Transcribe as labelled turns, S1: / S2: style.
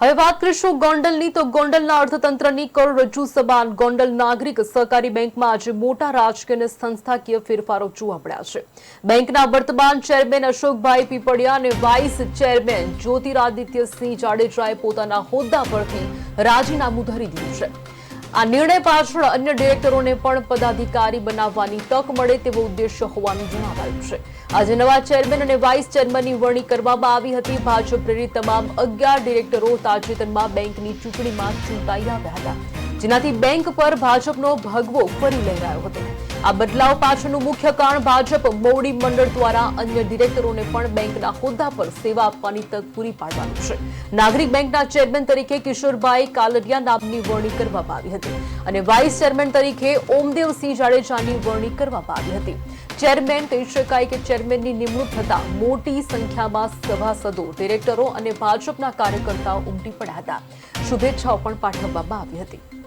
S1: હવે વાત કરીશું ગોંડલની. તો ગોંડલના અર્થતંત્રની કરોડરજ્જુ સમાન ગોંડલ નાગરિક સહકારી બેંકમાં આજે મોટા રાજકીય અને સંસ્થાકીય ફેરફારો જોવા મળ્યા છે. બેંકના વર્તમાન ચેરમેન અશોકભાઈ પીપળિયા અને વાઇસ ચેરમેન જ્યોતિરાદિત્ય સિંહ જાડેજાએ પોતાના હોદ્દા પરથી રાજીનામું ધરી દીધું છે. આ નિર્ણય પાછળ અન્ય ડિરેક્ટરોને પણ પદાધિકારી બનાવવાની તક મળે તેવો ઉદ્દેશ્ય હોવાનું જણાવાયું છે. આજે નવા ચેરમેન અને વાઇસ ચેરમેનની વરણી કરવામાં આવી હતી. ભાજપ પ્રેરિત તમામ અગિયાર ડિરેક્ટરો તાજેતરમાં બેંકની ચૂંટણીમાં ચૂંટાઈ આવ્યા હતા. જેનાથી બેંક પર ભાજપનો ભગવો ફરી લહેરાયો હતો. આ બદલાવ પાછળનું મુખ્ય કારણ ભાજપ મોવડી મંડળ દ્વારા અન્ય ડિરેક્ટરોને પણ બેંકના હોદ્દા પર સેવા આપવાની તક પૂરી પાડવાનું છે. નાગરિક બેંકના ચેરમેન તરીકે કિશોરભાઈ કાલરિયા નામની વરણી કરવામાં આવી હતી અને વાઇસ ચેરમેન તરીકે ઓમદેવસિંહ જાડેજાની વરણી કરવામાં આવી હતી. ચેરમેન કહી શકાય કે ચેરમેનની નિમણૂક થતા મોટી સંખ્યામાં સભાસદો, ડિરેક્ટરો અને ભાજપના કાર્યકર્તાઓ ઉમટી પડ્યા હતા. શુભેચ્છાઓ પણ પાઠવવામાં આવી હતી.